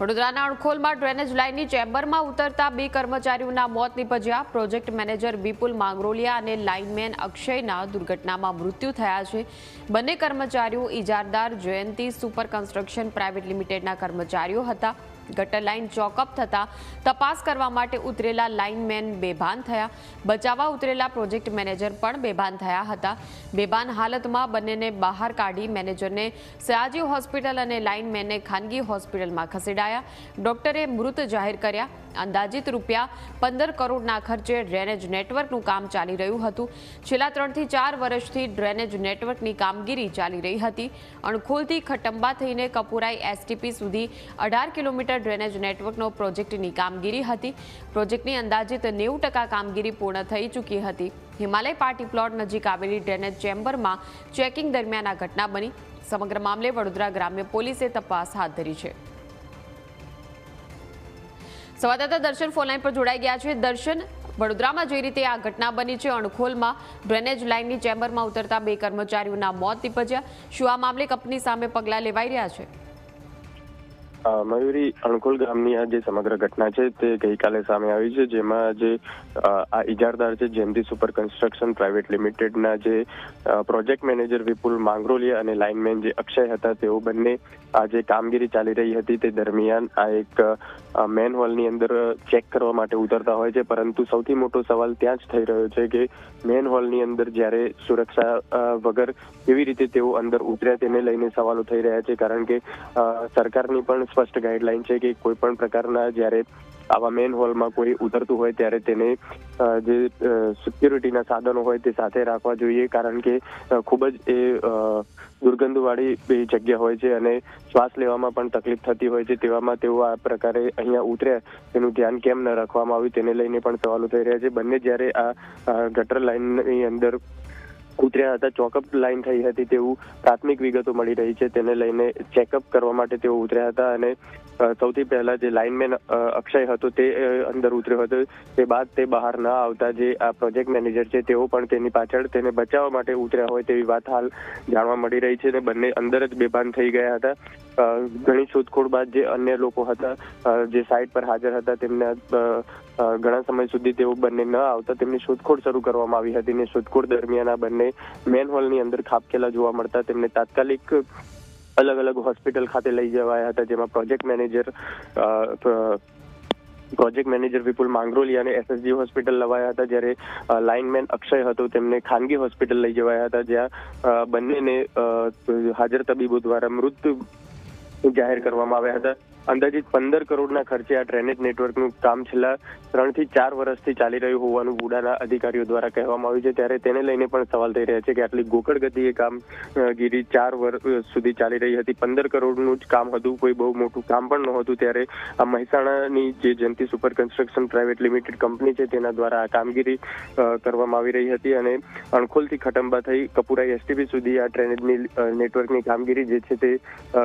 વડોદરાના અણખોલમાં ડ્રેનેજ લાઇનની ચેમ્બરમાં ઉતરતા બે કર્મચારીઓના મોત નીપજ્યા. પ્રોજેક્ટ મેનેજર વિપુલ માંગરોલિયા અને લાઇનમેન અક્ષયના દુર્ઘટનામાં મૃત્યુ થયા છે. બંને કર્મચારીઓ ઇજારદાર જયંતી સુપર કન્સ્ટ્રક્શન પ્રાઇવેટ લિમિટેડના કર્મચારીઓ હતા. ગટર લાઇન ચોકઅપ થતાં તપાસ કરવા માટે ઉતરેલા લાઇનમેન બેભાન થયા. બચાવવા ઉતરેલા પ્રોજેક્ટ મેનેજર પણ બેભાન થયા હતા. બેભાન હાલતમાં બંનેને બહાર કાઢી મેનેજરને સયાજી હોસ્પિટલ અને લાઇનમેનને ખાનગી હોસ્પિટલમાં ખસેડાયા. ડોક્ટરે મૃત જાહેર કર્યા. અંદાજિત રૂપિયા પંદર કરોડના ખર્ચે ડ્રેનેજ નેટવર્કનું કામ ચાલી રહ્યું હતું. છેલ્લા ત્રણથી ચાર વર્ષથી ડ્રેનેજ નેટવર્કની કામગીરી ચાલી રહી હતી. અણખોલથી ખટંબા થઈને કપુરાઈ એસટીપી સુધી અઢાર કિલોમીટર ડ્રેનેજ નેટવર્કનો પ્રોજેક્ટની કામગીરી હતી. પ્રોજેક્ટની અંદાજિત નેવું કામગીરી પૂર્ણ થઈ ચૂકી હતી. હિમાલય પાર્ટી પ્લોટ નજીક આવેલી ડ્રેનેજ ચેમ્બરમાં ચેકિંગ દરમિયાન આ ઘટના બની. સમગ્ર મામલે વડોદરા ગ્રામ્ય પોલીસે તપાસ હાથ ધરી છે. સંવાદદાતા દર્શન ફોનલાઈન પર જોડાઈ ગયા છે. દર્શન, વડોદરામાં જે રીતે આ ઘટના બની છે, અણખોલમાં ડ્રેનેજ લાઇનની ચેમ્બરમાં ઉતરતા બે કર્મચારીઓના મોત નીપજ્યા. શું આ મામલે કંપની સામે પગલાં લેવાઈ રહ્યા છે? મયુરી અણકોલ ગામની આ જે સમગ્ર ઘટના છે તે ગઈકાલે સામે આવી છે, જેમાં જે આ ઇજારદાર છે જેમથી સુપર કન્સ્ટ્રક્શન પ્રાઇવેટ લિમિટેડના જે પ્રોજેક્ટ મેનેજર વિપુલ માંગરોલિયા અને લાઇનમેન જે અક્ષય હતા, તેઓ બંને આ જે કામગીરી ચાલી રહી હતી તે દરમિયાન આ એક મેન હોલની અંદર ચેક કરવા માટે ઉતરતા હોય છે. પરંતુ સૌથી મોટો સવાલ ત્યાં જ થઈ રહ્યો છે કે મેન હોલની અંદર જ્યારે સુરક્ષા વગર કેવી રીતે તેઓ અંદર ઉતર્યા તેને લઈને સવાલો થઈ રહ્યા છે. કારણ કે સરકારની પણ સ્પષ્ટ ગાઈડલાઈન છે કે કોઈ પણ પ્રકારના જ્યારે આવા મેન હોલમાં કોઈ ઉતરતું હોય ત્યારે તેને જે સિક્યુરિટીના સાધનો હોય તે સાથે રાખવા જોઈએ કારણ કે ખૂબ જ એ દુર્ગંધવાળી જગ્યા હોય છે અને શ્વાસ લેવામાં પણ તકલીફ થતી હોય છે તેવામાં તેઓ આ પ્રકારે અહીંયા ઉતર્યા તેનું ધ્યાન કેમ ન રાખવામાં આવ્યું તેને લઈને પણ સવાલો થઈ રહ્યા છે. બંને જ્યારે આ ગટર લાઇનની અંદર ઉતર્યા હતા, ચોકઅપ લાઈન થઈ હતી તેવું પ્રાથમિક વિગતો મળી રહી છે. તેને લઈને ચેકઅપ કરવા માટે તેઓ ઉતર્યા હતા અને સૌથી પહેલા જે લાઇનમેન અક્ષય હતો તે અંદર ઉતર્યો હતો. તે બાદ તે બહાર ન આવતા જે આ પ્રોજેક્ટ મેનેજર છે, તેઓ પણ તેની પાછળ તેને બચાવવા માટે ઉતર્યા હોય તેવી વાત હાલ જાણવા મળી રહી છે અને બંને અંદર જ બેભાન થઈ ગયા હતા. ઘણી શોધખોળ બાદ જે અન્ય લોકો હતા જે સાઇટ પર હાજર હતા, તેમના ઘણા સમય સુધી તેઓ બંને ન આવતા તેમની શોધખોળ શરૂ કરવામાં આવી હતી અને શોધખોળ દરમિયાન આ બંને મેન હોલની અંદર ખાબકેલા જોવા મળતા તેમને તાત્કાલિક અલગ અલગ હોસ્પિટલ ખાતે લઈ જવાયા હતા, જેમાં project manager project manager Vipul Mangroli અને એસએસજી હોસ્પિટલ લવાયા હતા, જ્યારે લાઇનમેન અક્ષય હતો, તેમને ખાનગી હોસ્પિટલ લઈ જવાયા હતા, જ્યાં બંનેને હાજર તબીબો દ્વારા મૃત જાહેર કરવામાં આવ્યા હતા. અંદાજિત પંદર કરોડના ખર્ચે આ ડ્રેનેજ નેટવર્કનું કામ છેલ્લા ત્રણથી ચાર વર્ષથી ચાલી રહ્યું હોવાનું બુડાના અધિકારીઓ દ્વારા કહેવામાં આવ્યું છે. ત્યારે તેને લઈને પણ સવાલ થઈ રહ્યા છે કે આટલી ગોકળ ગતિએ કામગીરી ચાર વર્ષ સુધી ચાલી રહી હતી. પંદર કરોડનું જ કામ હતું, કોઈ બહુ મોટું કામ પણ નહોતું. ત્યારે આ મહેસાણાની જે Jayanti super construction private limited company છે, તેના દ્વારા આ કામગીરી કરવામાં આવી રહી હતી અને અણખોલથી ખટંબા થઈ કપુરાઈ એસટીપી સુધી આ ડ્રેનેજની નેટવર્કની કામગીરી જે છે તે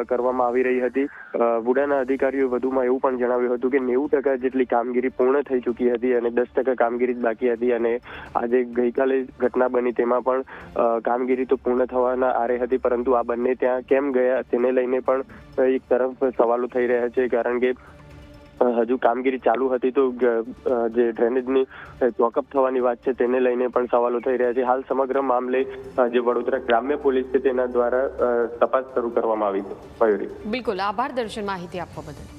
કરવામાં આવી રહી હતી. વુડાના અધિકારીઓ વધુમાં એવું પણ જણાવ્યું હતું કે નેવું ટકા જેટલી કામગીરી પૂર્ણ થઈ ચૂકી હતી અને દસ ટકા કામગીરી બાકી હતી અને આજે ગઈકાલે ઘટના બની તેમાં પણ કામગીરી તો પૂર્ણ થવાના આરે હતી પરંતુ આ બંને ત્યાં કેમ ગયા તેને લઈને પણ એક તરફ સવાલો થઈ રહ્યા છે કારણ કે હજુ કામગીરી ચાલુ હતી તો જે ડ્રેનેજની ચોકઅપ થવાની વાત છે તેને લઈને પણ સવાલો થઈ રહ્યા છે. હાલ સમગ્ર મામલે જે વડોદરા ગ્રામ્ય પોલીસ છે તેના દ્વારા તપાસ શરૂ કરવામાં આવી છે. બિલકુલ. આભાર દર્શન માહિતી આપવા બદલ.